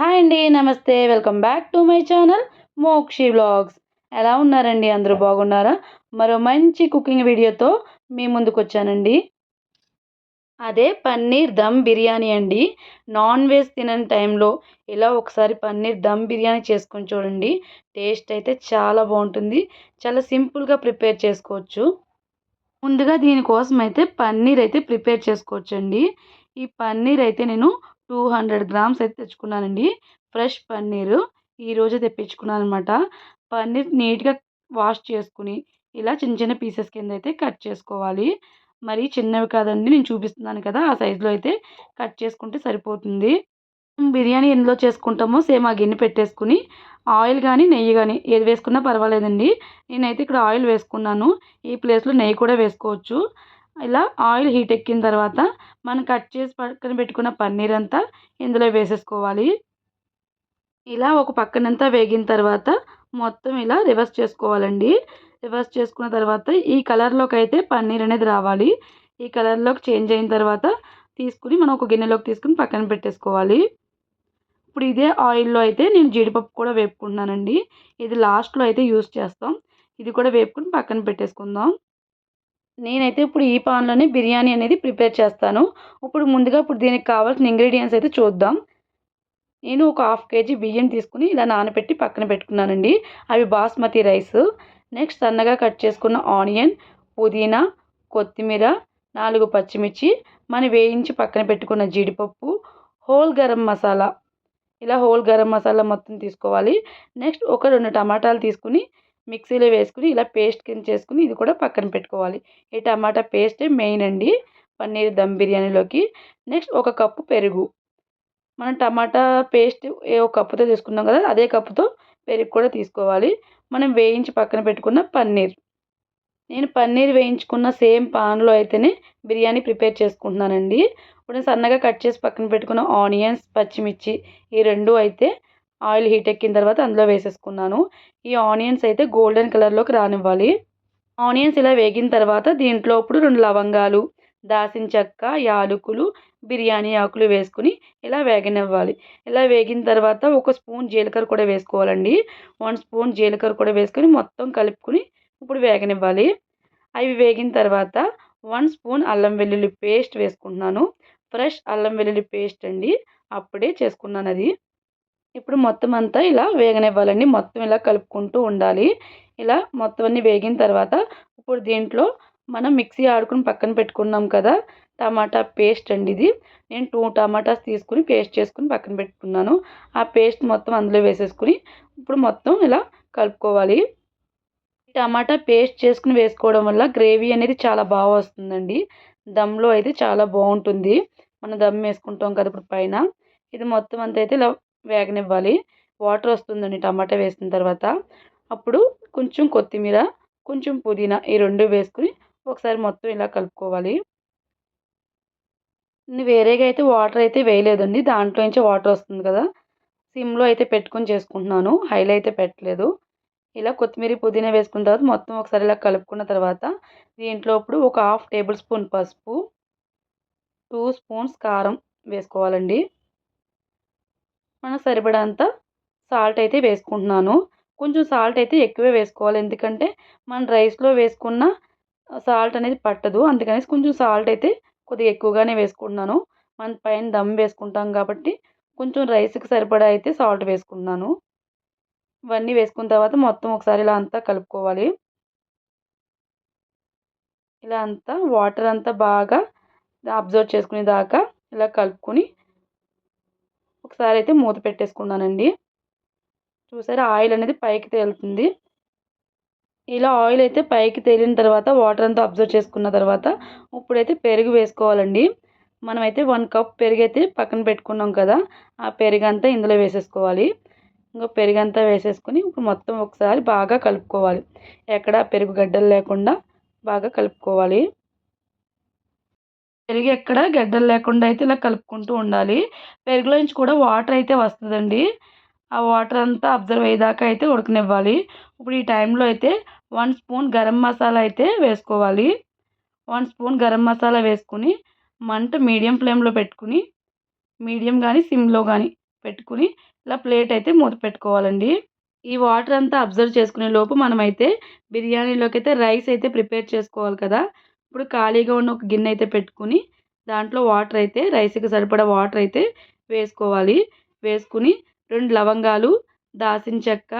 Hi అండి నమస్తే. Welcome back to my channel Mokshi vlogs ఎలా ఉన్నారండి? అందరూ బాగున్నారా? మరో మంచి కుకింగ్ వీడియోతో మీ ముందుకు వచ్చానండి అదే పన్నీర్ దమ్ బిర్యానీ అండి. నాన్ వెజ్ తినని టైంలో ఇలా ఒకసారి పన్నీర్ దమ్ బిర్యానీ చేసుకొని చూడండి. టేస్ట్ అయితే చాలా బాగుంటుంది. చాలా సింపుల్గా ప్రిపేర్ చేసుకోవచ్చు. ముందుగా దీనికోసం అయితే పన్నీర్ అయితే ప్రిపేర్ చేసుకోవచ్చండి. ఈ పన్నీర్ అయితే నేను టూ హండ్రెడ్ గ్రామ్స్ అయితే తెచ్చుకున్నానండి. ఫ్రెష్ పన్నీరు ఈరోజు తెప్పించుకున్నాను అనమాట పన్నీర్ నీట్గా వాష్ చేసుకుని ఇలా చిన్న చిన్న పీసెస్ కింద అయితే కట్ చేసుకోవాలి. మరి చిన్నవి కాదండి నేను చూపిస్తున్నాను కదా ఆ సైజులో అయితే కట్ చేసుకుంటే సరిపోతుంది. బిర్యానీ ఎందులో చేసుకుంటామో సేమ్ ఆ గిన్నె పెట్టేసుకుని ఆయిల్ కానీ నెయ్యి కానీ ఏది వేసుకున్నా పర్వాలేదండి. నేనైతే ఇక్కడ ఆయిల్ వేసుకున్నాను. ఈ ప్లేస్లో నెయ్యి కూడా వేసుకోవచ్చు. ఇలా ఆయిల్ హీట్ ఎక్కిన తర్వాత మనం కట్ చేసి పక్కన పెట్టుకున్న పన్నీర్ అంతా ఇందులో వేసేసుకోవాలి. ఇలా ఒక పక్కనంతా వేగిన తర్వాత మొత్తం ఇలా రివర్స్ చేసుకోవాలండి. రివర్స్ చేసుకున్న తర్వాత ఈ కలర్లోకి అయితే పన్నీర్ అనేది రావాలి. ఈ కలర్లోకి చేంజ్ అయిన తర్వాత తీసుకుని మనం ఒక గిన్నెలోకి తీసుకుని పక్కన పెట్టేసుకోవాలి. ఇప్పుడు ఇదే ఆయిల్లో అయితే నేను జీడిపప్పు కూడా వేపుకుంటున్నానండి. ఇది లాస్ట్లో అయితే యూస్ చేస్తాం. ఇది కూడా వేపుకుని పక్కన పెట్టేసుకుందాం. నేనైతే ఇప్పుడు ఈ పాన్లోనే బిర్యానీ అనేది ప్రిపేర్ చేస్తాను. ఇప్పుడు ముందుగా ఇప్పుడు దీనికి కావాల్సిన ఇంగ్రీడియంట్స్ అయితే చూద్దాం. నేను ఒక హాఫ్ కేజీ బియ్యం తీసుకుని ఇలా నానబెట్టి పక్కన పెట్టుకున్నానండి. అవి బాస్మతి రైస్. నెక్స్ట్ సన్నగా కట్ చేసుకున్న ఆనియన్ పుదీనా కొత్తిమీర నాలుగు పచ్చిమిర్చి మనం వేయించి పక్కన పెట్టుకున్న జీడిపప్పు హోల్ గరం మసాలా. ఇలా హోల్ గరం మసాలా మొత్తం తీసుకోవాలి. నెక్స్ట్ ఒక రెండు టమాటాలు తీసుకుని మిక్సీలో వేసుకుని ఇలా పేస్ట్ కింద చేసుకుని ఇది కూడా పక్కన పెట్టుకోవాలి. ఈ టమాటా పేస్టే మెయిన్ అండి. పన్నీర్ దమ్ బిర్యానీలోకి. నెక్స్ట్ ఒక కప్పు పెరుగు. మనం టమాటా పేస్ట్ ఏ ఒక కప్పుతో తీసుకున్నాం కదా అదే కప్పుతో పెరుగు కూడా తీసుకోవాలి. మనం వేయించి పక్కన పెట్టుకున్న పన్నీర్. నేను పన్నీర్ వేయించుకున్న సేమ్ పాన్లో అయితేనే బిర్యానీ ప్రిపేర్ చేసుకుంటున్నానండి. ఇప్పుడు సన్నగా కట్ చేసి పక్కన పెట్టుకున్న ఆనియన్స్ పచ్చిమిర్చి ఈ రెండు అయితే ఆయిల్ హీట్ ఎక్కిన తర్వాత అందులో వేసేసుకున్నాను. ఈ ఆనియన్స్ అయితే గోల్డెన్ కలర్లోకి రానివ్వాలి. ఆనియన్స్ ఇలా వేగిన తర్వాత దీంట్లో ఇప్పుడు రెండు లవంగాలు దాసిన చెక్క యాలకులు బిర్యానీ ఆకులు వేసుకుని ఇలా వేగనివ్వాలి. ఇలా వేగిన తర్వాత ఒక స్పూన్ జీలకర్ర కూడా వేసుకోవాలండి. వన్ స్పూన్ జీలకర్ర కూడా వేసుకొని మొత్తం కలుపుకొని ఇప్పుడు వేగనివ్వాలి. అవి వేగిన తర్వాత వన్ స్పూన్ అల్లం వెల్లుల్లి పేస్ట్ వేసుకుంటున్నాను. ఫ్రెష్ అల్లం వెల్లుల్లి పేస్ట్ అండి. అప్పుడే చేసుకున్నాను అది. ఇప్పుడు మొత్తం అంతా ఇలా వేగనివ్వాలండి. మొత్తం ఇలా కలుపుకుంటూ ఉండాలి. ఇలా మొత్తం అన్నీ వేగిన తర్వాత ఇప్పుడు దీంట్లో మనం మిక్సీ ఆడుకుని పక్కన పెట్టుకున్నాం కదా టమాటా పేస్ట్ అండి ఇది. నేను టూ టమాటాస్ తీసుకుని పేస్ట్ చేసుకుని పక్కన పెట్టుకున్నాను. ఆ పేస్ట్ మొత్తం అందులో వేసేసుకుని ఇప్పుడు మొత్తం ఇలా కలుపుకోవాలి. టమాటా పేస్ట్ చేసుకుని వేసుకోవడం వల్ల గ్రేవీ అనేది చాలా బాగా వస్తుందండి. దమ్లో అయితే చాలా బాగుంటుంది. మనం దమ్ వేసుకుంటాం కదా ఇప్పుడు పైన. ఇది మొత్తం అంతా అయితే ఇలా వేగనివ్వాలి. వాటర్ వస్తుందండి టమాటా వేసిన తర్వాత. అప్పుడు కొంచెం కొత్తిమీర కొంచెం పుదీనా ఈ రెండు వేసుకుని ఒకసారి మొత్తం ఇలా కలుపుకోవాలి. వేరేగా అయితే వాటర్ అయితే వేయలేదండి. దాంట్లో నుంచి వాటర్ వస్తుంది కదా. సిమ్లో అయితే పెట్టుకొని చేసుకుంటున్నాను. హైలో అయితే పెట్టలేదు. ఇలా కొత్తిమీర పుదీనా వేసుకున్న తర్వాత మొత్తం ఒకసారి ఇలా కలుపుకున్న తర్వాత దీంట్లో ఇప్పుడు ఒక హాఫ్ టేబుల్ స్పూన్ పసుపు టూ స్పూన్స్ కారం వేసుకోవాలండి. మన సరిపడంత సాల్ట్ అయితే వేసుకుంటున్నాను. కొంచెం సాల్ట్ అయితే ఎక్కువే వేసుకోవాలి. ఎందుకంటే మన రైస్లో వేసుకున్న సాల్ట్ అనేది పట్టదు. అందుకనేసి కొంచెం సాల్ట్ అయితే కొద్దిగా ఎక్కువగానే వేసుకుంటున్నాను. మన పైన దమ్ వేసుకుంటాం కాబట్టి కొంచెం రైస్కి సరిపడా అయితే సాల్ట్ వేసుకున్నాను ఇవన్నీ వేసుకున్న తర్వాత మొత్తం ఒకసారి ఇలా అంతా కలుపుకోవాలి. ఇలా అంతా వాటర్ అంతా బాగా అబ్జర్వ్ చేసుకునే దాకా ఇలా కలుపుకొని ఒకసారి అయితే మూత పెట్టేసుకున్నానండి. చూసారా ఆయిల్ అనేది పైకి తేలుతుంది. ఇలా ఆయిల్ అయితే పైకి తేలిన తర్వాత వాటర్ అంతా అబ్జర్వ్ చేసుకున్న తర్వాత ఇప్పుడైతే పెరుగు వేసుకోవాలండి. మనమైతే వన్ కప్ పెరుగు అయితే పక్కన పెట్టుకున్నాం కదా ఆ పెరుగు అంతా ఇందులో వేసేసుకోవాలి. ఇంకా పెరుగు అంతా వేసేసుకొని ఇప్పుడు మొత్తం ఒకసారి బాగా కలుపుకోవాలి. ఎక్కడ పెరుగు గడ్డలు లేకుండా బాగా కలుపుకోవాలి. పెరుగు ఎక్కడ గడ్డలు లేకుండా అయితే ఇలా కలుపుకుంటూ ఉండాలి. పెరుగులో నుంచి కూడా వాటర్ అయితే వస్తుందండి. ఆ వాటర్ అంతా అబ్జర్వ్ అయ్యేదాకా అయితే ఉడకనివ్వాలి. ఇప్పుడు ఈ టైంలో అయితే వన్ స్పూన్ గరం మసాలా అయితే వేసుకోవాలి. వన్ స్పూన్ గరం మసాలా వేసుకుని మంట మీడియం ఫ్లేమ్లో పెట్టుకుని మీడియం కానీ సిమ్లో కానీ పెట్టుకుని ఇలా ప్లేట్ అయితే మూత పెట్టుకోవాలండి. ఈ వాటర్ అంతా అబ్జర్వ్ చేసుకునే లోపు మనమైతే బిర్యానీలోకి అయితే రైస్ అయితే ప్రిపేర్ చేసుకోవాలి కదా. ఇప్పుడు ఖాళీగా ఉన్న ఒక గిన్నె అయితే పెట్టుకుని దాంట్లో వాటర్ అయితే రైస్కి సరిపడా వాటర్ అయితే వేసుకోవాలి. వేసుకుని రెండు లవంగాలు దాసిన చెక్క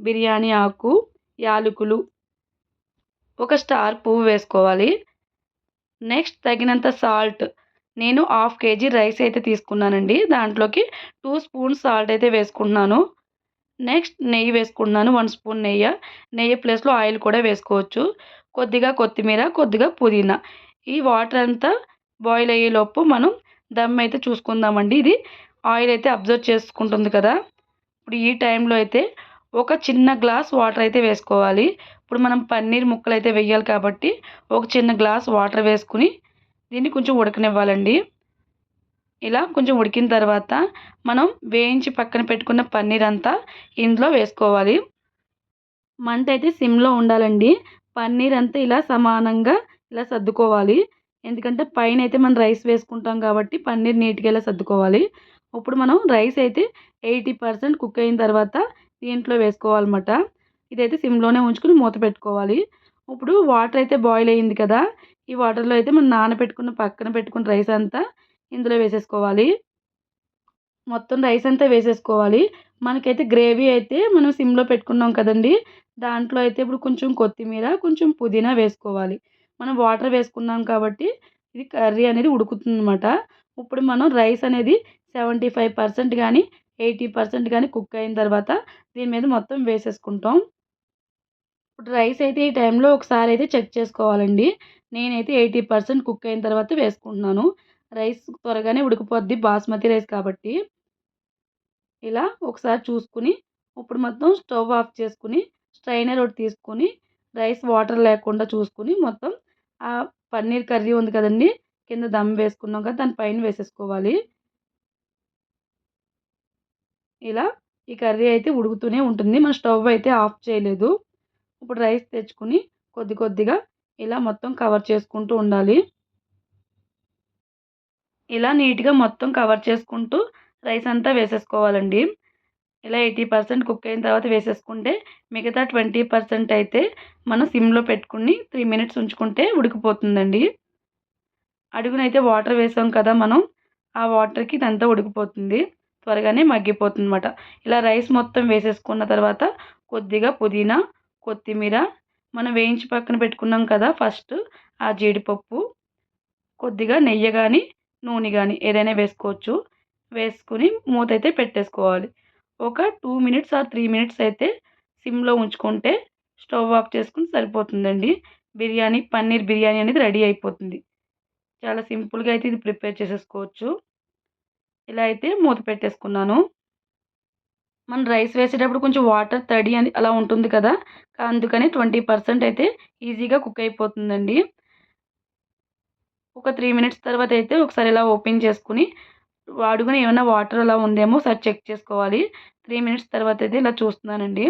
బిర్యానీ ఆకు యాలకులు ఒక స్టార్ పువ్వు వేసుకోవాలి. నెక్స్ట్ తగినంత సాల్ట్. నేను హాఫ్ కేజీ రైస్ అయితే తీసుకున్నానండి. దాంట్లోకి టూ స్పూన్స్ సాల్ట్ అయితే వేసుకుంటున్నాను. నెక్స్ట్ నెయ్యి వేసుకుంటున్నాను. వన్ స్పూన్ నెయ్యి. నెయ్యి ప్లేస్లో ఆయిల్ కూడా వేసుకోవచ్చు. కొద్దిగా కొత్తిమీర కొద్దిగా పుదీనా. ఈ వాటర్ అంతా బాయిల్ అయ్యేలోపు మనం దమ్ అయితే చూసుకుందామండి. ఇది ఆయిల్ అయితే అబ్జర్వ్ చేసుకుంటుంది కదా. ఇప్పుడు ఈ టైంలో అయితే ఒక చిన్న గ్లాస్ వాటర్ అయితే వేసుకోవాలి. ఇప్పుడు మనం పన్నీర్ ముక్కలు అయితే వేయాలి కాబట్టి ఒక చిన్న గ్లాస్ వాటర్ వేసుకుని దీన్ని కొంచెం ఉడకనివ్వాలండి. ఇలా కొంచెం ఉడికిన తర్వాత మనం వేయించి పక్కన పెట్టుకున్న పన్నీర్ అంతా ఇందులో వేసుకోవాలి. మంట అయితే సిమ్లో ఉండాలండి. పన్నీర్ అంతా ఇలా సమానంగా ఇలా సర్దుకోవాలి. ఎందుకంటే పైన అయితే మనం రైస్ వేసుకుంటాం కాబట్టి పన్నీర్ నీట్గా ఇలా సర్దుకోవాలి. ఇప్పుడు మనం రైస్ అయితే ఎయిటీ పర్సెంట్ కుక్ అయిన తర్వాత దీంట్లో వేసుకోవాలన్నమాట. ఇదైతే సిమ్లోనే ఉంచుకుని మూత పెట్టుకోవాలి. ఇప్పుడు వాటర్ అయితే బాయిల్ అయ్యింది కదా ఈ వాటర్లో అయితే మనం నానబెట్టుకున్న పక్కన పెట్టుకున్న రైస్ అంతా ఇందులో వేసేసుకోవాలి. మొత్తం రైస్ అంతా వేసేసుకోవాలి. మనకైతే గ్రేవీ అయితే మనం సిమ్లో పెట్టుకున్నాం కదండి దాంట్లో అయితే ఇప్పుడు కొంచెం కొత్తిమీర కొంచెం పుదీనా వేసుకోవాలి. మనం వాటర్ వేసుకున్నాం కాబట్టి ఇది కర్రీ అనేది ఉడుకుతుందన్నమాట. ఇప్పుడు మనం రైస్ అనేది సెవెంటీ ఫైవ్ పర్సెంట్ కానీ ఎయిటీ పర్సెంట్ కానీ కుక్ అయిన తర్వాత దీని మీద మొత్తం వేసేసుకుంటాం. ఇప్పుడు రైస్ అయితే ఈ టైంలో ఒకసారి అయితే చెక్ చేసుకోవాలండి. నేనైతే ఎయిటీ పర్సెంట్ కుక్ అయిన తర్వాత వేసుకుంటున్నాను. రైస్ త్వరగానే ఉడికిపోద్ది బాస్మతి రైస్ కాబట్టి. ఇలా ఒకసారి చూసుకుని ఇప్పుడు మొత్తం స్టవ్ ఆఫ్ చేసుకుని స్ట్రైనర్ ఒకటి తీసుకుని రైస్ వాటర్ లేకుండా చూసుకుని మొత్తం ఆ పన్నీర్ కర్రీ ఉంది కదండి కింద దమ్ వేసుకున్నాం కదా దాని పైన వేసేసుకోవాలి. ఇలా ఈ కర్రీ అయితే ఉడుకుతూనే ఉంటుంది. మన స్టవ్ అయితే ఆఫ్ చేయలేదు. ఇప్పుడు రైస్ తెచ్చుకుని కొద్ది కొద్దిగా ఇలా మొత్తం కవర్ చేసుకుంటూ ఉండాలి. ఇలా నీట్గా మొత్తం కవర్ చేసుకుంటూ రైస్ అంతా వేసేసుకోవాలండి. ఇలా ఎయిటీ పర్సెంట్ కుక్ అయిన తర్వాత వేసేసుకుంటే మిగతా ట్వంటీ పర్సెంట్ అయితే మనం సిమ్లో పెట్టుకుని త్రీ మినిట్స్ ఉంచుకుంటే ఉడికిపోతుందండి. అడుగునైతే వాటర్ వేసాం కదా మనం ఆ వాటర్కి ఇదంతా ఉడికిపోతుంది. త్వరగానే మగ్గిపోతుంది అనమాట ఇలా రైస్ మొత్తం వేసేసుకున్న తర్వాత కొద్దిగా పుదీనా కొత్తిమీర మనం వేయించి పక్కన పెట్టుకున్నాం కదా ఫస్ట్ ఆ జీడిపప్పు కొద్దిగా నెయ్యి కానీ నూనె కానీ ఏదైనా వేసుకోవచ్చు. వేసుకుని మూత అయితే పెట్టేసుకోవాలి. ఒక two minutes or three minutes అయితే సిమ్లో ఉంచుకుంటే స్టవ్ ఆఫ్ చేసుకుని సరిపోతుందండి. బిర్యానీ పన్నీర్ బిర్యానీ అనేది రెడీ అయిపోతుంది. చాలా సింపుల్గా అయితే ఇది ప్రిపేర్ చేసేసుకోవచ్చు. ఇలా అయితే మూత పెట్టేసుకున్నాను. మనం రైస్ వేసేటప్పుడు కొంచెం వాటర్ తడి అని అలా ఉంటుంది కదా అందుకని ట్వంటీ పర్సెంట్ అయితే ఈజీగా కుక్ అయిపోతుందండి. ఒక త్రీ మినిట్స్ తర్వాత అయితే ఒకసారి ఇలా ఓపెన్ చేసుకుని అడుగున ఏమైనా వాటర్ అలా ఉందేమో ఒకసారి చెక్ చేసుకోవాలి. త్రీ మినిట్స్ తర్వాత అయితే ఇలా చూస్తున్నానండి.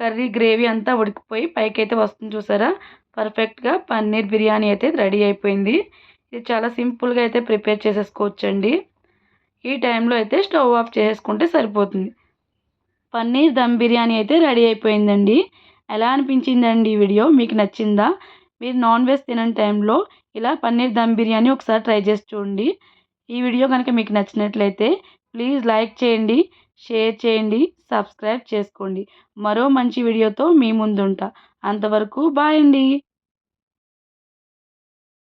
కర్రీ గ్రేవీ అంతా ఉడికిపోయి పైకి అయితే వస్తుంది చూసారా? పర్ఫెక్ట్గా పన్నీర్ బిర్యానీ అయితే రెడీ అయిపోయింది. ఇది చాలా సింపుల్గా అయితే ప్రిపేర్ చేసేసుకోవచ్చండి. ఈ టైంలో అయితే స్టవ్ ఆఫ్ చేసుకుంటే సరిపోతుంది. పన్నీర్ దమ్ బిర్యానీ అయితే రెడీ అయిపోయిందండి. ఎలా అనిపించిందండి ఈ వీడియో? మీకు నచ్చిందా? మీరు నాన్ వెజ్ తినని టైంలో ఇలా పన్నీర్ దమ్ బిర్యానీ ఒకసారి ట్రై చేసి చూడండి. ఈ వీడియో కనుక మీకు నచ్చినట్లయితే ప్లీజ్ లైక్ చేయండి షేర్ చేయండి సబ్స్క్రైబ్ చేసుకోండి. మరో మంచి వీడియోతో మీ ముందుంటా. అంతవరకు బాయ్ అండి.